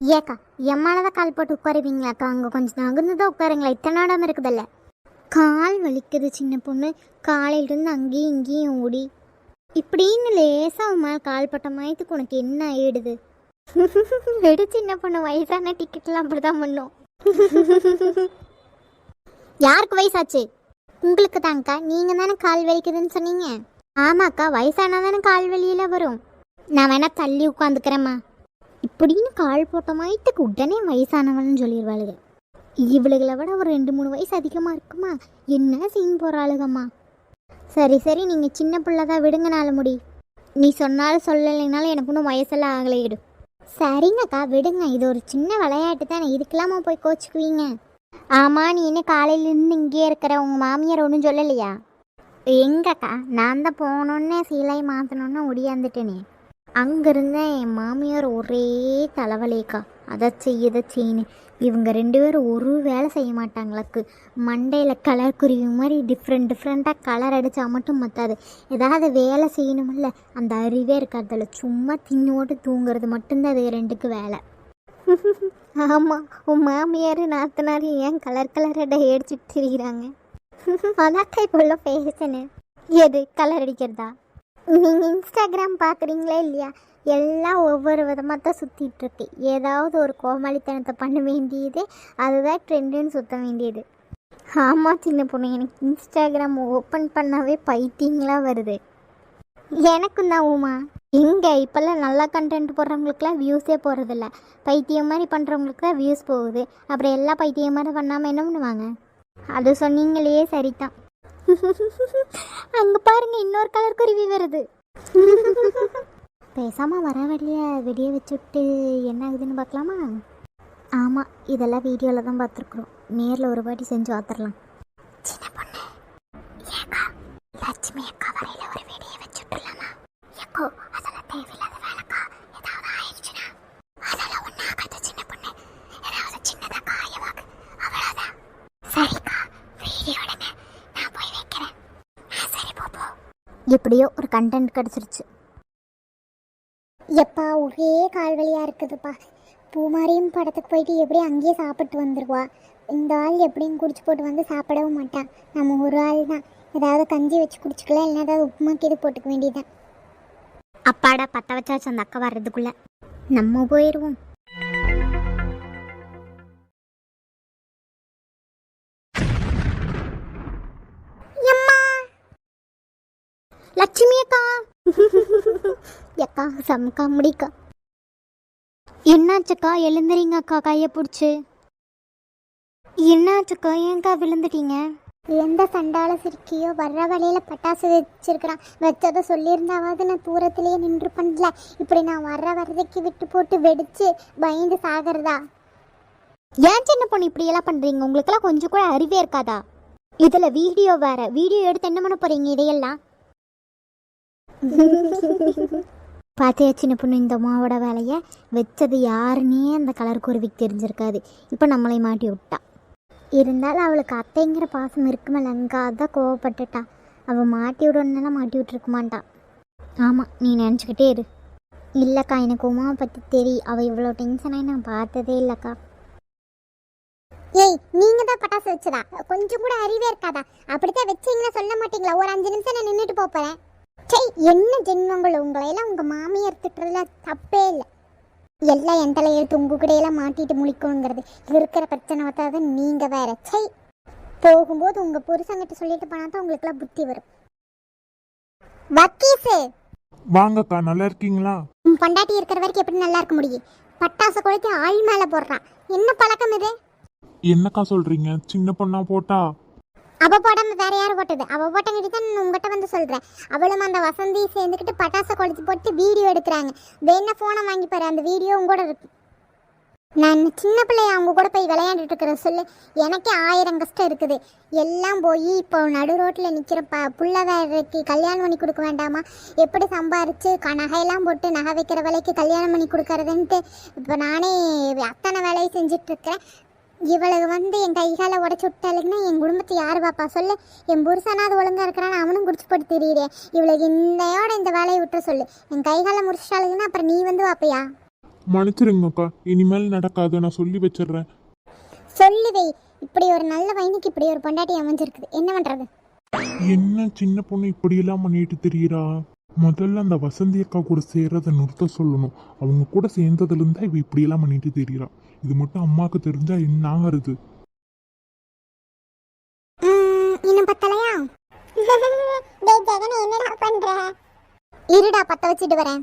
ஏக்கா எம்மால தான் கால் போட்டு உட்காருவீங்களாக்கா? அங்கே கொஞ்சம் நகர்ந்து தான் உட்காருங்களா? இத்தனை இடம் இருக்குதல்ல. கால் வலிக்குது சின்ன பொண்ணு. காலையிலேருந்து அங்கேயும் இங்கேயும் ஓடி. இப்படின்னு லேசாக உன் மேலே கால் பட்ட மயத்துக்கு உனக்கு என்ன ஆயிடுது? வெடி சின்ன பொண்ணு வயசான டிக்கெட்லாம் அப்படி தான் பண்ணும். யாருக்கு வயசாச்சு? உங்களுக்கு தான்க்கா நீங்கள் தானே கால் வலிக்குதுன்னு சொன்னீங்க? ஆமாக்கா வயசானா தானே கால் வலியில் வரும். நான் வேணா தள்ளி உட்காந்துக்கிறேம்மா. இப்படின்னு கால் போட்ட மாயத்துக்கு உடனே வயசானவள்னு சொல்லிடுவாளுங்க இவளுகளை விட ஒரு ரெண்டு மூணு வயசு அதிகமாக இருக்குமா? என்ன சீன் போகிறாளுகம்மா சரி சரி நீங்கள் சின்ன பிள்ளை தான் விடுங்க நாள முடி நீ சொன்னாலும் சொல்லலைனாலும் எனக்கு இன்னும் வயசெல்லாம் ஆகலையிடு சரிங்கக்கா விடுங்க. இது ஒரு சின்ன விளையாட்டு தானே. இதுக்கெல்லாமா போய் கோச்சிக்குவீங்க? ஆமாம் நீ என்ன காலையிலேருந்து இங்கேயே இருக்கிற? உங்கள் மாமியார் ஒன்றும் சொல்லலையா? எங்கக்கா நான் தான் போனோன்னே சீலை மாற்றணுன்னு ஒடியாந்துட்டேனே. அங்கிருந்த என் மாமியார் ஒரே தலைவலிக்கா. அதை செய் இதை செய்யு இவங்க ரெண்டு பேரும் ஒரு வேலை செய்ய மாட்டாங்களுக்கு. மண்டையில் கலர் குருவி மாதிரி டிஃப்ரெண்ட் டிஃப்ரெண்ட்டாக கலர் அடித்தா மட்டும் மற்றாது ஏதாவது வேலை செய்யணுமில்ல அந்த அறிவே இருக்காதுல. சும்மா தின்னோட்டு தூங்குறது மட்டும்தான் அது ரெண்டுக்கு வேலை. ஆமாம் உன் மாமியார் நாத்தனார் ஏன் கலர் கலர் அடை அடிச்சுட்டு திரிகிறாங்க அதாக்கா இப்போ உள்ள எது கலர் அடிக்கிறதா? நீங்கள் இன்ஸ்டாகிராம் பார்க்குறீங்களா இல்லையா? எல்லாம் ஒவ்வொரு விதமாக தான் சுற்றிட்டுருக்கு ஏதாவது ஒரு கோமாளித்தனத்தை பண்ண வேண்டியது அதுதான் ட்ரெண்டுன்னு சுற்ற வேண்டியது. ஆமாம் சின்ன பொண்ணு எனக்கு இன்ஸ்டாகிராம் ஓப்பன் பண்ணாவே பைத்தியங்களாக வருது. எனக்கும் தான் உமா? எங்கே? இப்போல்லாம் நல்லா கண்டென்ட் போடுறவங்களுக்குலாம் வியூஸே போகிறதில்ல பைத்தியம் மாதிரி பண்ணுறவங்களுக்கு தான் வியூஸ் போகுது. அப்புறம் எல்லா பைத்தியம் மாதிரி பண்ணாமல் என்ன பண்ணுவாங்க? அது சொன்னீங்களே சரிதான். அங்கே பாருங்க இன்னொரு கலர் குருவி வருது. பேசாமல் வர வழிய வெடிய வச்சுட்டு என்ன ஆகுதுன்னு பார்க்கலாமா? ஆமாம் இதெல்லாம் வீடியோவில் தான் பார்த்துருக்குறோம். நேரில் ஒரு வாட்டி செஞ்சு பார்த்துடலாம் சின்ன பொண்ணு ஏக்கா லட்சுமி அக்கா வரையில ஒரு வெடிய வச்சுட்டுலாமா எக்கோ அதெல்லாம் தேவையில்லாத வேலைக்கா ஏதாவது ஆயிடுச்சுன்னா அதெல்லாம் ஒன்றாகாது சின்ன பொண்ணு ஏதாவது சின்னதாக காயவாக்கு அவ்வளோதான் சரிக்கா வீடியோ எடுங்க நான் போய் வைக்கிறேன் ஆ, சரி போ போ எப்படியோ ஒரு கண்டென்ட் கிடச்சிருச்சு. எப்பா ஒரே கால்வலியாக இருக்குதுப்பா. பூமாரியும் படத்துக்கு போயிட்டு எப்படி அங்கேயே சாப்பிட்டு வந்துடுவா இந்த ஆள் எப்படியும் குடிச்சு போட்டு வந்து சாப்பிடவும் மாட்டான் நம்ம ஒரு ஆள் தான். ஏதாவது கஞ்சி வச்சு குடிச்சிக்கலாம் இல்லை ஏதாவது உப்புமாக்கு இது போட்டுக்க வேண்டியதான் அப்பாடா பற்ற வச்சாச்சு அந்த அக்கா வர்றதுக்குள்ள. நம்ம போயிடுவோம் லட்சுமி அக்கா அக்கா சம்கா முடிக்கா. என்னாச்சுக்கா எழுந்துறீங்க அக்கா கையை பிடிச்சி? என்னாச்சுக்கா ஏன்க்கா விழுந்துட்டீங்க? எந்த சண்டால சிரிக்கியோ வர்ற வழியில பட்டாசு வச்சிருக்கிறான். வச்சதை சொல்லியிருந்தாவது நான் தூரத்திலேயே நின்று பண்ணல. இப்படி நான் வர்ற வர்றதுக்கு விட்டு போட்டு வெடிச்சு பயந்து சாகிறதா? ஏன் சின்ன பொண்ணு இப்படி எல்லாம் பண்றீங்க? உங்களுக்கெல்லாம் கொஞ்சம் கூட அறிவே இருக்காதா? இதுல வீடியோ வேற. வீடியோ எடுத்து என்ன பண்ண போறீங்க இதையெல்லாம்? பார்த்தியா சின்ன பொண்ணு இந்த அம்மாவோட வேலையை வச்சது யாருன்னே அந்த கலர் குருவிக்கு தெரிஞ்சிருக்காது. இப்போ நம்மளை மாட்டி விட்டா. இருந்தாலும் அவளுக்கு அத்தைங்கிற பாசம் இருக்குமல்ல அங்கே அதான் கோவப்பட்டுட்டா. அவள் மாட்டி விடணுன்னா மாட்டி விட்டுருக்க மாட்டான் ஆமாம் நீ நினச்சிக்கிட்டே இரு. இல்லைக்கா எனக்கு உமாவை பற்றி தெரியும் அவள் இவ்வளோ டென்ஷனாகி நான் பார்த்ததே இல்லைக்கா. ஏய் நீங்க தான் பட்டாசு வச்சதா? கொஞ்சம் கூட அறிவே இருக்காதா? அப்படித்தான் வச்சீங்கன்னா சொல்ல மாட்டீங்களா? ஒரு அஞ்சு நிமிஷம் நான் நின்றுட்டு போறேன். சை என்ன ஜென்மங்கள் உங்களை எல்லாம் உங்க மாமியார் திட்டுறதுல தப்பே இல்லை. எல்லாம் என் தலையெழுத்து உங்க கூட எல்லாம் மாட்டிட்டு முழிக்கணுங்கிறது இருக்கிற பிரச்சனை பார்த்தாதான் நீங்க வேற. சை போகும்போது உங்க புருஷங்கிட்ட சொல்லிட்டு போனா தான் உங்களுக்குலாம் புத்தி வரும். வக்கீஸு வாங்கக்கா நல்லா இருக்கீங்களா? உன் பொண்டாட்டி இருக்கிற வரைக்கும் எப்படி நல்லா இருக்க முடியும்? பட்டாசு கொளுத்தி ஆள் மேல போடுறான். என்ன பழக்கம் இது? என்னக்கா சொல்றீங்க? சின்ன பொண்ணா போட்டா? அவள் போடாம வேற யாரும் போட்டது? அவள் போட்டங்கிட்ட தான் நான் உங்ககிட்ட வந்து சொல்கிறேன் அவளும் அந்த வசந்தி சேர்ந்துக்கிட்டு பட்டாசு கொளுத்தி போட்டு வீடியோ எடுக்கிறாங்க. வேணா ஃபோனை வாங்கி பாரு அந்த வீடியோ கூட இருக்கு. நான் சின்ன பிள்ளைய அவங்க கூட போய் விளையாண்டுட்டு இருக்கிறேன் சொல்லு. எனக்கே ஆயிரம் கஷ்டம் இருக்குது. எல்லாம் போய் இப்போ நடு ரோட்டில் நிற்கிற ப புள்ள வேலைக்கு கல்யாணம் பண்ணி கொடுக்க வேண்டாமா? எப்படி சம்பாரிச்சு க நகையெல்லாம் போட்டு நகை வைக்கிற விலைக்கு கல்யாணம் பண்ணி கொடுக்கறதுன்ட்டு இப்போ நானே அத்தனை வேலையை செஞ்சுட்டு இவளுக்கு வந்து என் கைகால உடச்சி விட்டாளுங்கன்னா என் குடும்பத்தை யார் பாப்பா? சொல்லு. என் புருஷனாவது ஒழுங்கா இருக்கிறான்னு அவனும் குடிச்சு போட்டு தெரியுறே. இவளுக்கு இன்னையோட இந்த வேலையை விட்டுற சொல்லு. என் கைகால முடிச்சிட்டாளுங்கன்னா அப்புறம் நீ வந்து வாப்பையா? மன்னிச்சிருங்கக்கா. இனிமேல் நடக்காது நான் சொல்லி வச்சிடுறேன். சொல்லுவே இப்படி ஒரு நல்ல வயனுக்கு இப்படி ஒரு பொண்டாட்டி அமைஞ்சிருக்குது. என்ன பண்றது? என்ன சின்ன பொண்ணு இப்படியெல்லாம் பண்ணிட்டு தெரியுறா? முதல்ல அந்த வசந்தி அக்கா கூட சேர்றதை நிறுத்த சொல்லணும். அவங்க கூட சேர்ந்ததுல இருந்தா இவ இப்படியெல்லாம் பண்ணிட்டு தெரியிறான் இது மட்டும் அம்மாவுக்கு தெரிஞ்சா என்ன ஆகுறது இன்னும் பத்தலையா? டேய் ஜெகன் என்னடா பண்ற? இருடா பத்த வச்சிட்டு வரேன்.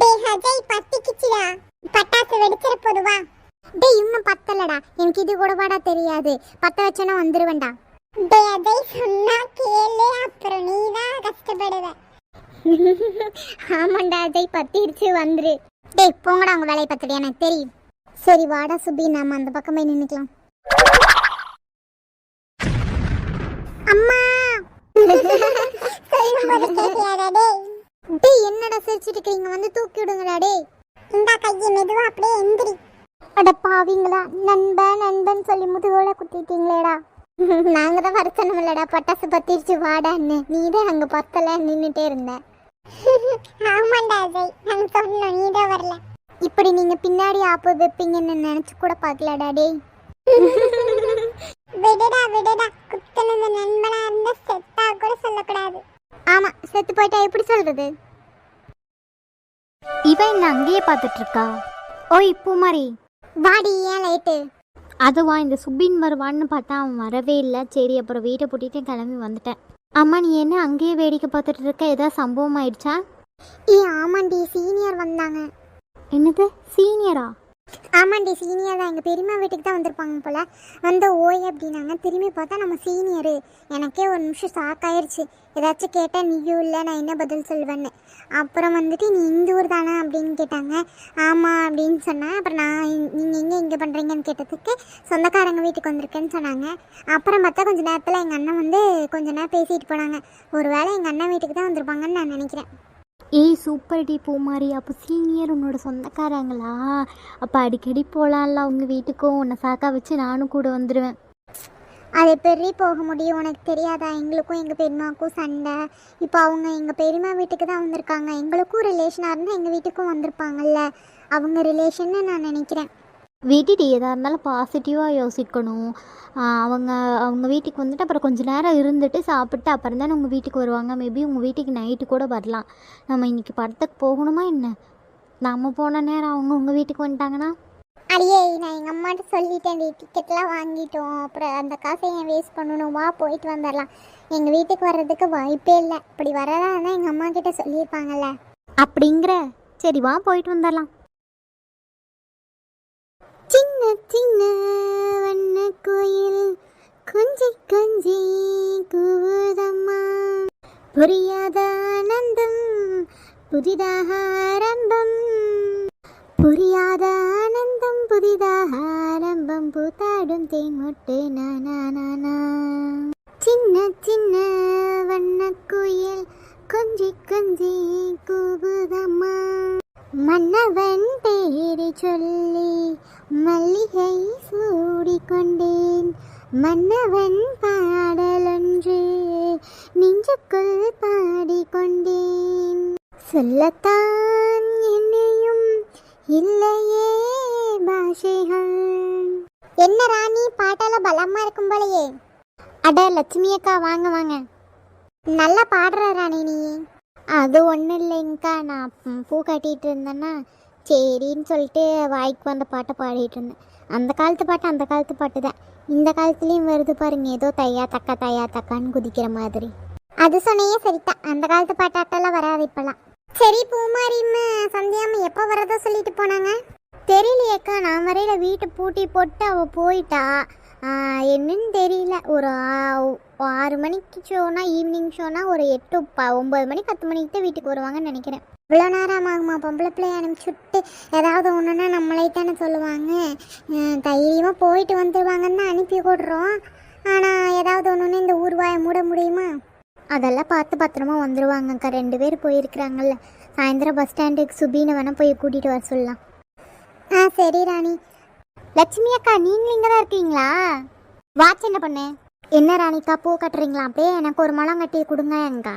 டேய் அஜய் பத்திக்கிச்சுடா பட்டாசு வெடிச்சிர போதுவா. டேய் இன்னும் பத்தலடா. எனக்கு இது கூட பாடா தெரியாது. பத்த வச்சனா வந்துருவேன்டா. அஜய் சொன்னா கேளு அப்புறம் நீ தான் கஷ்டப்படுவ. ஆமாண்டா அஜய் பத்திருச்சு வந்துரு. டேய் போங்கடா உங்க வேலையை பத்தடி எனக்கு தெரியும். சரி வாடா சுபி நாம அந்த பக்கம் நின்னுக்கலாம். அம்மா! டேய். என்னடா சிரிச்சிட்டு இருக்கீங்க? வந்து தூக்கி விடுங்கடா டேய். இந்த கையை மெதுவா அப்படியே எந்திரி. அட பாவிங்களா நண்பன் நண்பன் சொல்லி முதுகோல குத்திட்டீங்களேடா. நாங்க தான் வர சொன்னோம்லடா பட்டாசு பத்திருச்சு வாடான்னு நீ தான் அங்க பத்தல நின்னுட்டே இருந்த. ஆமாண்டா அஜய். நாங்க சொன்னோம் நீ தான் வரல. இப்படி நீங்க பின்னாடி ஆப்பு வைப்பீங்கன்னு நினைச்சு கூட பார்க்கலடா டேய். விடுடா விடுடா. குத்தனது நண்பனா இருந்தா செத்தா கூட சொல்லக்கூடாது. ஆமா செத்து போயிட்டா எப்படி சொல்றது? இவன் என்ன அங்கேயே பார்த்துட்டு இருக்கா? ஓய் பூமாரி. வாடி ஏன் லைட்டு? அதுவா இந்த சுப்பின் வருவான்னு பார்த்தா அவன் வரவே இல்லை. சரி அப்புறம் வீட்டை பூட்டிட்டு கிளம்பி வந்துட்டேன். அம்மா நீ என்ன அங்கேயே வேடிக்கை பார்த்துட்டு இருக்க? ஏதாவது சம்பவம் ஆயிடுச்சா? ஏ ஆமாண்டி சீனியர் வந்தாங்க. என்னது? சீனியரா ஆமாண்டி சீனியர் தான். எங்கள் பெரியம்மா வீட்டுக்கு தான் வந்திருப்பாங்க போல். வந்து ஓய் அப்படின்னாங்க. திரும்பி பார்த்தா நம்ம சீனியரு எனக்கே ஒரு நிமிஷம் ஷாக்காயிருச்சு ஏதாச்சும் கேட்டால் நீயும் இல்லை நான் என்ன பதில் சொல்லுவேன்னு அப்புறம் வந்துட்டு நீ இந்த ஊர் தானே அப்படின்னு கேட்டாங்க. ஆமாம் அப்படின்னு சொன்னேன் அப்புறம் நான் நீங்கள் எங்கே இங்கே பண்ணுறீங்கன்னு கேட்டதுக்கு சொந்தக்காரங்க வீட்டுக்கு வந்திருக்கேன்னு சொன்னாங்க. அப்புறம் பார்த்தா கொஞ்ச நேரத்தில் எங்கள் அண்ணன் வந்து கொஞ்ச நேரம் பேசிட்டு போனாங்க. ஒரு வேளை எங்கள் அண்ணன் வீட்டுக்கு தான் வந்திருப்பாங்கன்னு நான் நினைக்கிறேன். ஏய் சூப்பர் டி பூமாரி. அப்போ சீனியர் உன்னோட சொந்தக்காரங்களா? அப்போ அடிக்கடி போகலாம்ல அவங்க வீட்டுக்கும். உன்னை சாக்கா வச்சு நானும் கூட வந்துடுவேன் அது எப்படி போக முடியும்? உனக்கு தெரியாதா? எங்களுக்கும் எங்கள் பெரியமாவுக்கும் சண்டை. இப்போ அவங்க எங்கள் பெரியம்மா வீட்டுக்கு தான் வந்திருக்காங்க. எங்களுக்கும் ரிலேஷனாக இருந்தால் எங்கள் வீட்டுக்கும் வந்திருப்பாங்கல்ல. அவங்க ரிலேஷன்னு நான் நினைக்கிறேன். வீட்டுட்டு எதாக இருந்தாலும் பாசிட்டிவாக யோசிக்கணும். அவங்க அவங்க வீட்டுக்கு வந்துட்டு அப்புறம் கொஞ்ச நேரம் இருந்துட்டு சாப்பிட்டு அப்புறம் தானே உங்கள் வீட்டுக்கு வருவாங்க. மேபி உங்கள் வீட்டுக்கு நைட்டு கூட வரலாம். நம்ம இன்னைக்கு படத்துக்கு போகணுமா என்ன? நம்ம போன நேரம் அவங்க உங்கள் வீட்டுக்கு வந்துட்டாங்கன்னா? அடியே நான் எங்கள் அம்மாட்ட சொல்லிட்டேன். டிக்கெட்லாம் வாங்கிட்டோம். அப்புறம் அந்த காசை ஏன் வேஸ்ட் பண்ணணும்? போயிட்டு வந்துடலாம். எங்கள் வீட்டுக்கு வர்றதுக்கு வாய்ப்பே இல்லை. இப்படி வரதா இருந்தால் எங்கள் அம்மா கிட்ட சொல்லியிருப்பாங்கல்ல. அப்படிங்கிற. சரி வா போயிட்டு வந்துடலாம். கொஞ்சி கொஞ்சி கூவுதம்மா. புரியாத ஆனந்தம் புதிதாக ஆரம்பம். புரியாத ஆனந்தம் புதிதாக ஆரம்பம். பூத்தாடும் தேன்மொட்டு நானா சின்ன சின்ன வண்ண குயில் கொஞ்சி கொஞ்சி கூவுதம்மா. மன்னவன் பேரை சொல்லி மல்லிகை சூடிக்கொண்டேன். மன்னவன் பாடலொன்று நெஞ்சுக்குள் பாடிக்கொண்டேன். சொல்லத்தான் என்னையும் இல்லையே பாஷைகள். என்ன ராணி பாட்டால பலமா இருக்கும் போலயே. அட லட்சுமி அக்கா வாங்க வாங்க. நல்லா பாடுற ராணி நீ. அது ஒன்றும் இல்லைங்கக்கா நான் பூ கட்டிகிட்டு இருந்தேன்னா சரின்னு சொல்லிட்டு வாய்க்கு வந்த பாட்டை பாடிட்டு இருந்தேன். அந்த காலத்து பாட்டு அந்த காலத்து பாட்டு தான். இந்த காலத்துலேயும் வருது பாருங்க ஏதோ தையா தக்கா தையா தக்கான்னு குதிக்கிற மாதிரி. அது சொன்னையே சரிதான் அந்த காலத்து பாட்டாட்டெல்லாம் வராது இப்பெல்லாம். சரி பூமாரிம்மா சந்தியாம எப்போ வரதோ சொல்லிட்டு போனாங்க? தெரியலையேக்கா நான் வரையில வீட்டை பூட்டி போட்டு அவள் போயிட்டா. என்னன்னு தெரியல. ஒரு ஆறு மணிக்கு ஷோனா ஈவினிங் ஷோனா ஒரு எட்டு ப ஒம்பது மணி பத்து மணிக்கு தான் வீட்டுக்கு வருவாங்கன்னு நினைக்கிறேன். இவ்வளோ நேரம் ஆகுமா? பொம்பளை பிள்ளைய அனுப்பிச்சுட்டு ஏதாவது ஒன்றுனா நம்மளே தானே சொல்லுவாங்க. தைரியமாக போயிட்டு வந்துடுவாங்கன்னு தான் அனுப்பி விடுறோம். ஆனால் ஏதாவது ஒன்றுன்னு இந்த ஊர்வாயை மூட முடியுமா? அதெல்லாம் பார்த்து பத்திரமா வந்துடுவாங்கக்கா ரெண்டு பேர் போயிருக்கிறாங்கல்ல. சாயந்தரம் பஸ் ஸ்டாண்டுக்கு சுபீனை வேணால் போய் கூட்டிகிட்டு வர சொல்லலாம். ஆ சரி ராணி. லட்சுமி அக்கா நீங்களும் இங்கே தான் இருக்கீங்களா? வாட்ச் என்ன பண்ணு? என்ன ராணிக்கா பூ கட்டுறீங்களா? அப்படியே எனக்கு ஒரு மலம் கட்டி கொடுங்க எங்கா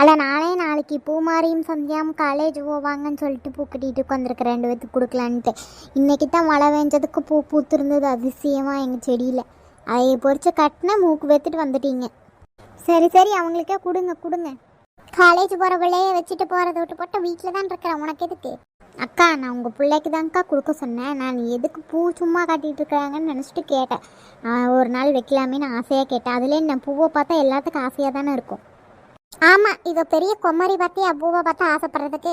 அல்ல நானே நாளைக்கு பூமாரியும் சந்தியாவும் காலேஜ் போவாங்கன்னு சொல்லிட்டு பூ கட்டிட்டு உட்காந்துருக்கேன் ரெண்டு பேத்துக்கு கொடுக்கலான்ட்டு. இன்னைக்கு தான் மழை பெஞ்சதுக்கு பூ பூத்துருந்தது அதிசயமாக எங்கள் செடியில். அதை பொறிச்சு கட்டின மூக்கு வைத்துட்டு வந்துட்டீங்க. சரி சரி அவங்களுக்கே கொடுங்க கொடுங்க. காலேஜ் போகிற பிள்ளைய வச்சுட்டு போகிறத விட்டு போட்டு வீட்டில் தான் இருக்கிறேன். உனக்கு எதுக்கு? அக்கா நான் உங்கள் பிள்ளைக்கு தான்க்கா கொடுக்க சொன்னேன். நான் எதுக்கு பூ சும்மா காட்டிகிட்டு இருக்கிறாங்கன்னு நினச்சிட்டு கேட்டேன். ஒரு நாள் வைக்கலாமேன்னு ஆசையாக கேட்டேன். அதுலேயே நான் பூவை பார்த்தா எல்லாத்துக்கும் ஆசையாக தானே இருக்கும். ஆமாம் இதோ பெரிய கொம்மரி பார்த்தியா பூவை பார்த்தா ஆசைப்படுறதுக்கு.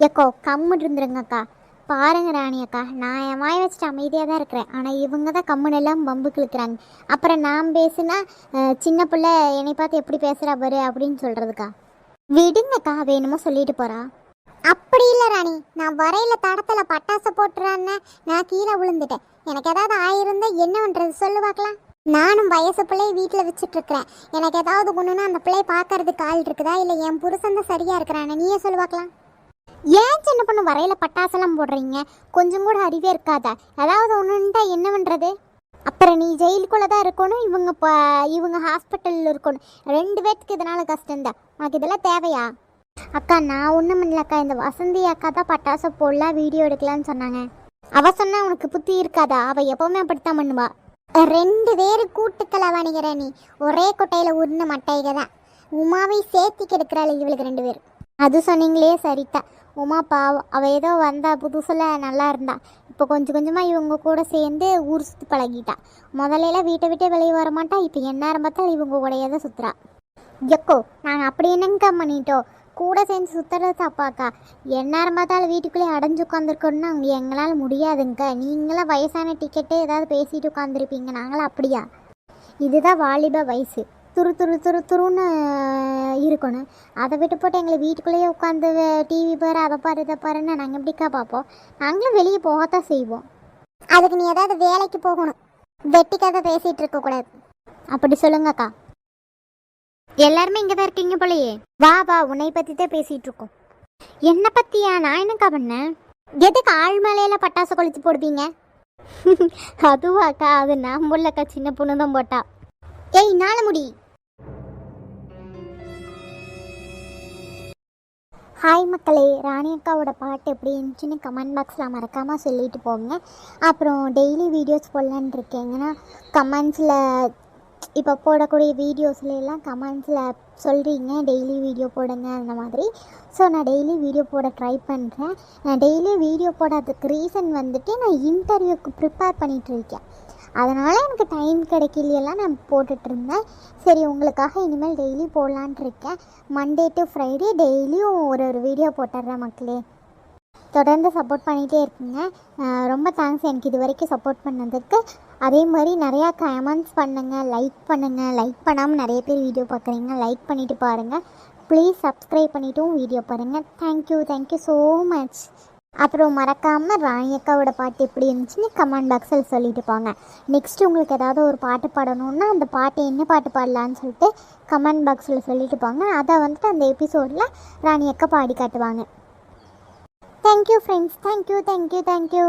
எக்கோ கம்முன்னு இருந்துருங்கக்கா பாருங்க ராணி அக்கா நான் என் வாய் வச்சுட்டு அமைதியாக தான் இருக்கிறேன். ஆனால் இவங்க தான் கம்முன்னு எல்லாம் பம்பு கிழக்குறாங்க. அப்புறம் நான் பேசுனா சின்ன பிள்ளை என்னை பார்த்து எப்படி பேசுகிறா பாரு அப்படின்னு சொல்கிறதுக்கா விடுங்கக்கா வேணுமோ சொல்லிட்டு போகிறா அப்படி இல்லை ராணி நான் வரையில தடத்தில் பட்டாசு போட்டுறான்னு நான் கீழே விழுந்துட்டேன். எனக்கு ஏதாவது ஆயிருந்தா என்ன பண்ணுறது சொல்லு பார்க்கலாம். நானும் வயசு பிள்ளை வீட்டில் வச்சுட்டு இருக்கிறேன் எனக்கு ஏதாவது ஒன்றுனா அந்த பிள்ளை பார்க்கறதுக்கு ஆள் இருக்குதா? இல்லை என் புருஷன் தான் சரியாக இருக்கிறானே? நீயே சொல்லு பார்க்கலாம். ஏன் சின்ன பொண்ணு வரையில பட்டாசெல்லாம் போடுறீங்க? கொஞ்சம் கூட அறிவே இருக்காதா? ஏதாவது ஒன்றுன்ட்டா என்ன பண்ணுறது அப்புறம் நீ ஜெயிலுக்குள்ளே தான் இருக்கணும் இவங்க இப்போ இவங்க ஹாஸ்பிட்டலில் இருக்கணும். ரெண்டு பேர்த்துக்கு இதனால் கஷ்டம்தான். உனக்கு இதெல்லாம் தேவையா? அக்கா நான் ஒன்றும் பண்ணலக்கா இந்த வசந்தி அக்கா தான் பட்டாசு போடலாம் வீடியோ எடுக்கலாம்னு சொன்னாங்க. அவ சொன்னால் உனக்கு புத்தி இருக்காதா? அவள் எப்போவுமே அப்படித்தான் பண்ணுவா. ரெண்டு பேரு கூட்டுக்களை வணிகிற நீ. ஒரே கொட்டையில உருண்ட மட்டைக தான். உமாவை சேர்த்தி கெடுக்கிறாள் இவளுக்கு ரெண்டு பேர் அது சொன்னீங்களே சரிதா. உமா பாவம். அவ ஏதோ வந்தா புதுசில் நல்லா இருந்தா. இப்போ கொஞ்சம் கொஞ்சமாக இவங்க கூட சேர்ந்து ஊர் சுற்றி பழகிட்டா. முதலையெல்லாம் வீட்டை விட்டே வெளியே வர மாட்டா. இப்போ எந்நேரம் பார்த்தாலும் இவங்க கூடயே தான் சுற்றுறா எக்கோ நாங்கள் அப்படி என்னங்க பண்ணிட்டோம் கூட சேர்ந்து சுற்றுறது தப்பாக்கா. எந்நேரம் பார்த்தாலும் வீட்டுக்குள்ளேயே அடைஞ்சு உட்காந்துருக்கணும்னா அவங்க எங்களால் முடியாதுங்க. நீங்களாம் வயசான டிக்கெட்டே ஏதாவது பேசிட்டு உட்காந்துருப்பீங்க நாங்களாம் அப்படியா? இதுதான் வாலிப வயசு. துரு துரு துரு துருன்னு இருக்கணும். அதை விட்டு போட்டு எங்களை வீட்டுக்குள்ளேயே உட்காந்து டிவி பாரு அதை பாரு இதை பாருன்னு நாங்கள் எப்படிக்கா பார்ப்போம்? நாங்களும் வெளியே போகத்தான் செய்வோம். அதுக்கு நீ ஏதாவது வேலைக்கு போகணும். வெட்டி கதை பேசிகிட்டு இருக்கக்கூடாது அப்படி சொல்லுங்கக்கா. எல்லாருமே இங்கே தான் இருக்கீங்க போலயே. வா வா உன்னை பற்றி தான் பேசிகிட்டு இருக்கோம். என்ன பற்றியா நான் என்னக்கா பண்ணேன்? எதுக்கு ஆள் மேலையில் பட்டாசு கொளித்து போடுவீங்க? அதுவாக்கா அது நான் முல்லக்கா சின்ன பொண்ணு தான் போட்டா. ஏய் நாள முடி. ஹாய் மக்களே ராணி அக்காவோட பாட்டு எப்படி இருந்துச்சுன்னு கமெண்ட் பாக்ஸில் மறக்காமல் சொல்லிட்டு போங்க. அப்புறம் டெய்லி வீடியோஸ் போடலான்னு இருக்கேங்கன்னா கமெண்ட்ஸில் இப்போ போடக்கூடிய வீடியோஸ்ல எல்லாம் கமெண்ட்ஸில் சொல்கிறீங்க டெய்லி வீடியோ போடுங்க அந்த மாதிரி. ஸோ நான் டெய்லி வீடியோ போட ட்ரை பண்ணுறேன் நான் டெய்லி வீடியோ போடாததுக்கு ரீசன் வந்துட்டு நான் இன்டர்வியூக்கு ப்ரிப்பேர் பண்ணிகிட்டு இருக்கேன். அதனால் எனக்கு டைம் கிடைக்கலையெல்லாம் நான் போட்டுட்ருந்தேன் சரி உங்களுக்காக இனிமேல் டெய்லி போடலான்ட்டு இருக்கேன். மண்டே டு ஃப்ரைடே டெய்லியும் ஒரு ஒரு வீடியோ போட்டுடுறேன் மக்களே. தொடர்ந்து சப்போர்ட் பண்ணிகிட்டே இருக்குங்க. ரொம்ப தேங்க்ஸ் எனக்கு இது வரைக்கும் சப்போர்ட் பண்ணதுக்கு. அதே மாதிரி நிறையா கமெண்ட்ஸ் பண்ணுங்கள் லைக் பண்ணுங்கள் லைக் பண்ணாமல் நிறைய பேர் வீடியோ பார்க்குறீங்க லைக் பண்ணிவிட்டு பாருங்கள் ப்ளீஸ் சப்ஸ்கிரைப் பண்ணிவிட்டும் வீடியோ பாருங்கள் thank you thank you so much அப்புறம் மறக்காமல் ராணி அக்காவோட பாட்டு எப்படி இருந்துச்சுன்னு கமெண்ட் பாக்ஸில் சொல்லிட்டு போங்க. நெக்ஸ்ட் உங்களுக்கு ஏதாவது ஒரு பாட்டு பாடணுன்னா அந்த பாட்டு என்ன பாட்டு பாடலான்னு சொல்லிட்டு கமெண்ட் பாக்ஸில் சொல்லிட்டு போங்க. அதை வந்துட்டு அந்த எபிசோடில் ராணி அக்கா பாடி காட்டுவாங்க. Thank you friends thank you thank you thank you